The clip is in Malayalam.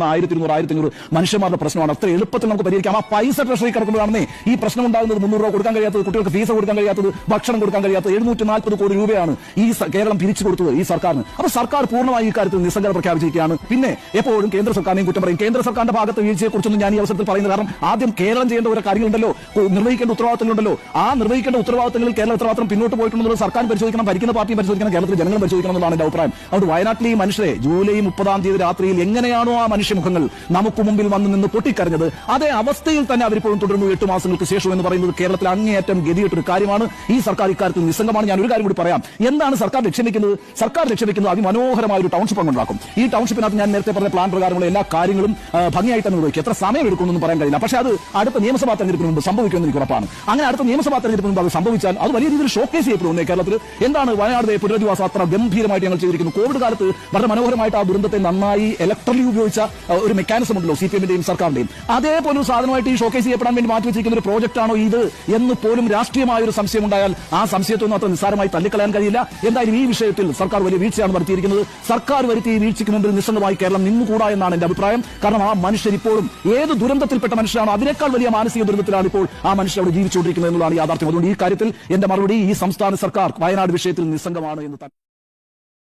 ആയിരത്തി ഇരുന്നൂറ് ആയിരത്തി അഞ്ഞൂറ് മനുഷ്യന്മാരുടെ പ്രശ്നമാണ്. അത്ര എളുപ്പത്തിൽ നമുക്ക് പരിഹരിക്കാം. ആ പൈസ ട്രഷറി കിടക്കുമ്പോഴാണ് ഈ പ്രശ്നം ഉണ്ടാകുന്നത് മുന്നൂറ് രൂപ കൊടുക്കാൻ കഴിയാത്തത് കുട്ടികൾക്ക് ഫീസ് കൊടുക്കാൻ കഴിയാത്തത് ഭക്ഷണം കൊടുക്കാൻ കഴിയാത്തത് എഴുന്നൂറ്റി നാൽപ്പത് കോടി രൂപയാണ് ഈ കേരളം പിരിച്ചു കൊടുത്തത് ഈ സർക്കാരിന്. അപ്പൊ സർക്കാർ പൂർണമായി ഈ കാര്യത്തിൽ നിസ്സംഗത പ്രഖ്യാപിച്ചിരിക്കുകയാണ്. പിന്നെ എപ്പോഴും കേന്ദ്ര സർക്കാരിനെയും കുറ്റം പറയും. കേന്ദ്ര സർക്കാരിന്റെ ഭാഗത്ത് വീഴ്ചയെക്കുറിച്ചൊന്നും ഞാൻ ഈ അവസരത്തിൽ പറയുന്നത് കാരണം ആദ്യം കേരളം ചെയ്യേണ്ട ഓരോ കാര്യങ്ങളുണ്ടല്ലോ. നിർവഹിക്കേണ്ട ഉത്തരവാദിത്തങ്ങളുണ്ടല്ലോ. ആ നിർവഹിക്കേണ്ട ഉത്തരവാദിത്തങ്ങളിൽ കേരളം എത്രമാത്രം പിന്നോട്ട് പോയിട്ടുണ്ടെന്നുള്ളത് സർക്കാർ പരിശോധിക്കണം ഭരിക്കുന്ന പാർട്ടിയും പരിശോധിക്കണം കേരളത്തിൽ ജനങ്ങളും പരിശോധിക്കണം എന്നുള്ളതാണ് എന്റെ അഭിപ്രായം. അതുകൊണ്ട് വയനാട്ടിലെ ഈ മനുഷ്യരെ ജൂലൈ മുപ്പതാം തീയതി രാത്രിയിൽ എങ്ങനെയാണോ ആ മനുഷ്യമുഖങ്ങൾ നമുക്ക് മുമ്പിൽ വന്നു നിന്ന് പൊട്ടിക്കരഞ്ഞത് അതേ അവസ്ഥയിൽ തന്നെ അവരിപ്പോഴും തുടരുന്നു എട്ട് മാസങ്ങൾക്ക് ശേഷം എന്ന് പറയുന്നത് കേരളത്തിൽ അങ്ങേയറ്റം ഗതിയിട്ടൊരു കാര്യമാണ്. ഈ സർക്കാർ ഇക്കാര്യത്തിൽ നിസ്സംഗമാണ്. ഞാൻ ഒരു കാര്യം കൂടി പറയാം. എന്താണ് സർക്കാർ ലക്ഷ്യം വെക്കുന്നത് സർക്കാർ ലക്ഷ്യം വെക്കുന്നത് അതിമനോഹരമായ ഒരു ടൗൺഷിപ്പ് ഉണ്ടാക്കും ഈ ടൗൺഷിപ്പിനകത്ത് ഞാൻ നേരത്തെ പറഞ്ഞ പ്ലാൻ പ്രകാരമുള്ള എല്ലാ കാര്യങ്ങളും ഭംഗിയായി തന്നെ നിർവഹിക്കും. എത്ര സമയം എടുക്കുമെന്ന് പറയാൻ കഴിയില്ല. പക്ഷേ അത് അടുത്ത നിയമസഭാ തെരഞ്ഞെടുപ്പിന് മുമ്പ് സംഭവിക്കുമെന്ന് എനിക്ക് ഉറപ്പാണ്. അങ്ങനെ അടുത്ത നിയമസഭാ തെരഞ്ഞെടുപ്പിന് മുമ്പ് അത് സംഭവിച്ചാൽ അത് വലിയ രീതിയിൽ ഷോക്കേസ് ചെയ്യപ്പെടുന്നു കേരളത്തിൽ എന്താണ് വയനാട് പുനരധിവാസം അത്ര ഗംഭീരമായിട്ട് ഞങ്ങൾ ചെയ്തിരിക്കുന്നു കോവിഡ് കാലത്ത് വളരെ മനോഹരമായിട്ട് ആ ദുരന്തത്തെ നന്നായി ഇലക്ട്രലി ഉപയോഗിച്ച ഒരു മെക്കാനിസം ഉണ്ടല്ലോ സി പി എമ്മിന്റെയും സർക്കാരിന്റെയും. അതേപോലെ ഒരു സാധനമായിട്ട് ഈ ഷോക്കേസ് ചെയ്യപ്പെടാൻ വേണ്ടി മാറ്റി വെച്ചിരിക്കുന്ന ഒരു പ്രോജക്റ്റ് ആണോ ഇത് എന്ന് പോലും രാഷ്ട്രീയമായ ഒരു സംശയം ഉണ്ടായാൽ ആ സംശയത്തൊന്നും അത്ര നിസ്സാരമായി തള്ളിക്കളയാൻ കഴിയില്ല. എന്തായാലും ഈ വിഷയത്തിൽ സർക്കാർ വലിയ വീഴ്ചയാണ് വരുത്തിയിരിക്കുന്നത്. സർക്കാർ വരുത്തിയ ഈ വീഴ്ചയ്ക്ക് മുമ്പിൽ നിസ്സംഗമായി കേരളം നിന്നുകൂടാ എന്നാണ് എന്റെ അഭിപ്രായം. കാരണം ആ മനുഷ്യർ ഇപ്പോഴും ഏത് ദുരന്തത്തിൽപ്പെട്ട മനുഷ്യരാണോ അതിനേക്കാൾ വലിയ മാനസിക ദുരന്തത്തിലാണ് ഇപ്പോൾ ആ മനുഷ്യർ അവിടെ ജീവിച്ചുകൊണ്ടിരിക്കുന്നത് എന്നുള്ളതാണ് യാഥാർത്ഥ്യം. അതുകൊണ്ട് ഈ കാര്യത്തിൽ എന്റെ മറുപടി ഈ സംസ്ഥാന സർക്കാർ വയനാട് വിഷയത്തിൽ നിസ്സംഗമാണ് എന്ന്